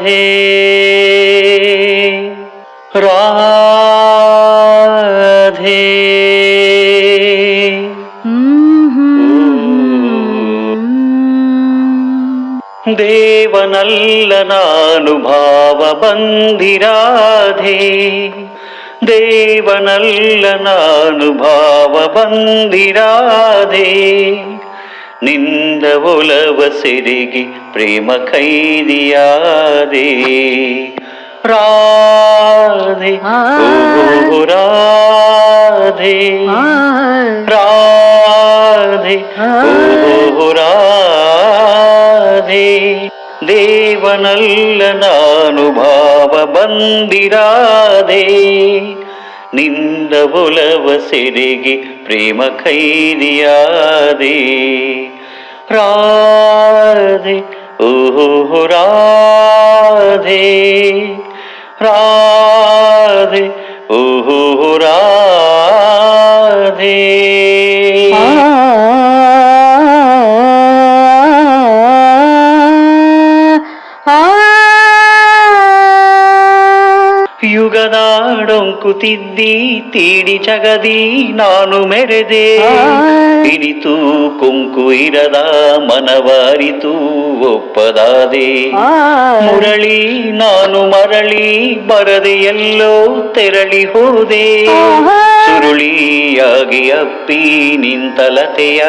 রাধে রাধে ದೇವನಲ್ಲ ನಾನು ಭಾವ ಬಂದಿರಾಧೆ ದೇವನಲ್ಲ ನಾನು ಭಾವ ಬಂದಿರಾಧೆ ನಿಂದ ಒಲವ ಸಿರಿಗಿ ಪ್ರೇಮ ಕೈದಿಯಾದೆ ರಾಧೆ ಓ ರಾಧೆ ರಾಧೆ ಓ ರಾಧೆ ದೇವನಲ್ಲ ನಾನು ಭಾವ ಬಂದಿರಾದೆ ನಿಂದ ಒಲವ ಸೆರೆಗೆ ಪ್ರೇಮ ಕೈದಿಯಾದೆ ರಾಧೆ ಓಹೋ ರಾಧೆ ರಾಧೆ ಓಹೋ ರಾಧೆ ಯುಗದಾಡೊಂಕುತಿದ್ದಿ ತೀಡಿ ಜಗದಿ ನಾನು ಮೆರೆದೆ. ಇನಿತು ಕುಂಕು ಇರದ ಮನವಾರಿತು ಒಪ್ಪದಾದೆ. ಮುರಳಿ ನಾನು ಮರಳಿ ಬರದೆ ಎಲ್ಲೋ ತೆರಳಿ ಹೋದೆ. ಸುರುಳಿಯಾಗಿ ಅಪ್ಪಿ ನಿಂತಲತೆಯ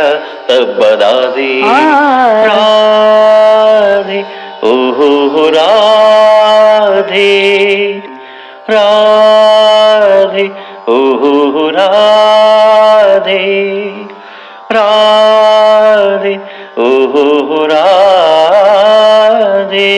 ತಬ್ಬದಾದೆ. ರಾಧೆ ಓಹೋ ರಾಧೆ. ರಾಧೆ ಓಹೋ ರಾಧೆ ರಾಧೆ ಓಹೋ ರಾಧೆ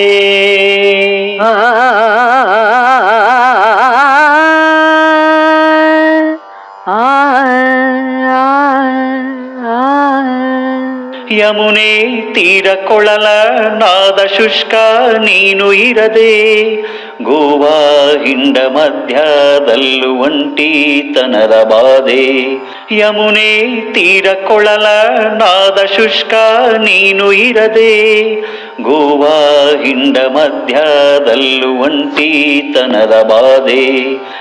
ಯಮುನೆ ತೀರ ಕೊಳಲ ನಾದ ಶುಷ್ಕ ನೀನು ಇರದೆ ಗೋವಾ, ಹಿಂಡ ಮಧ್ಯದಲ್ಲೂ ಒಂಟಿತನದ ಬಾಧೆ. ಯಮುನೆ ತೀರ ಕೊಳಲ ನಾದ ಶುಷ್ಕ ನೀನು ಇರದೆ. ಗೋವಾ, ಹಿಂಡ ಮಧ್ಯದಲ್ಲೂ ಒಂಟಿತನದ ಬಾಧೆ.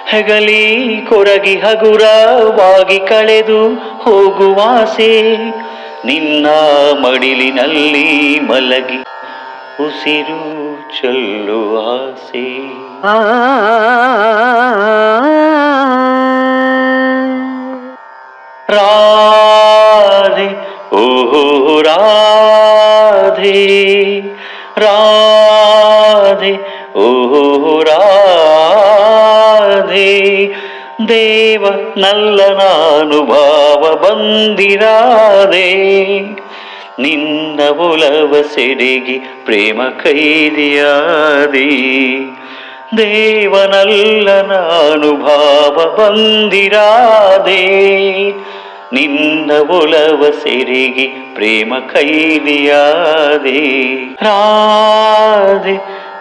ಹೆಗಲಿ ಕೊರಗಿ ಹಗುರವಾಗಿ ಕಳೆದು ಹೋಗುವಾಸೆ. ನಿನ್ನ ಮಡಿಲಿನಲ್ಲಿ ಮಲಗಿ ಉಸಿರು ಚೆಲ್ಲುವ ಆಸೆ ರಾಧೆ ಓಹೋ ರಾಧೆ ರಾಧೆ ಓಹೋ ರಾಧೆ ದೇವ ನಲ್ಲ ನಾನು ಭಾವ ಬಂದಿರಾದೆ ನಿನ್ನ ಒಲವ ಸೆರೆಗಿ ಪ್ರೇಮ ಕೈದಿಯಾದಿ. ದೇವನಲ್ಲ ನಾನು ಭಾವ ಬಂದಿರಾದೆ. ನಿನ್ನ ಒಲವ ಸೆರೆಗಿ ಪ್ರೇಮ ಕೈದಿಯಾದೆ. ರಾಧೆ,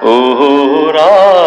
ಓಹೋ ರಾ